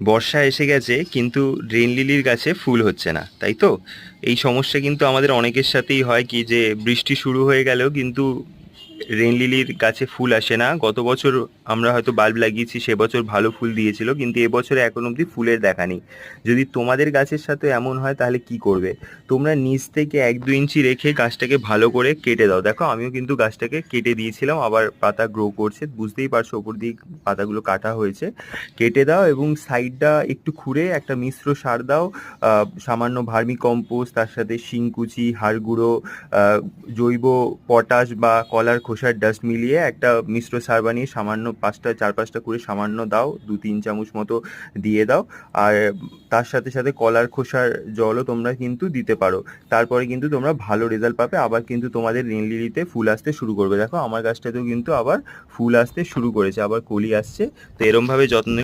বর্ষা এসে গেছে, কিন্তু ড্রেন লিলির গাছে ফুল হচ্ছে না, তাই তো? এই সমস্যা কিন্তু আমাদের অনেকের সাথেই হয় কি যে বৃষ্টি শুরু হয়ে গেলেও কিন্তু রেন লিলির গাছে ফুল আসে না। গত বছর আমরা হয়তো বাল্ব লাগিয়েছি, সে বছর ভালো ফুল দিয়েছিল, কিন্তু এবছরে এখন অবধি ফুলের দেখা নেই। যদি তোমাদের গাছের সাথে এমন হয়, তাহলে কি করবে? তোমরা নিচ থেকে এক দু ইঞ্চি রেখে গাছটাকে ভালো করে কেটে দাও। দেখো, আমিও কিন্তু গাছটাকে কেটে দিয়েছিলাম, আবার পাতা গ্রো করছে। বুঝতেই পারছ, ওপর দিয়ে পাতাগুলো কাটা হয়েছে। কেটে দাও এবং সাইডটা একটু খুঁড়ে একটা মিশ্র সার দাও। সামান্য ভার্মি কম্পোস্ট তার সাথে শিংকুচি, হাড় গুঁড়ো জৈব পটাশ বা কলার খোসার ডাস্ট মিলিয়ে একটা মিশ্র সার বানিয়ে সামান্য পাঁচটা, চার পাঁচটা করে সামান্য দাও, দু তিন চামচ মতো দিয়ে দাও। আর তার সাথে সাথে কলার খোসার জলও তোমরা কিন্তু দিতে পারো। তারপরে কিন্তু তোমরা ভালো রেজাল্ট পাবে। আবার কিন্তু তোমাদের রিনলিলিতে ফুল আসতে শুরু করবে। দেখো, আমার গাছটাতেও কিন্তু আবার ফুল আসতে শুরু করেছে, আবার কলি আসছে। তো এরমভাবে যত্ন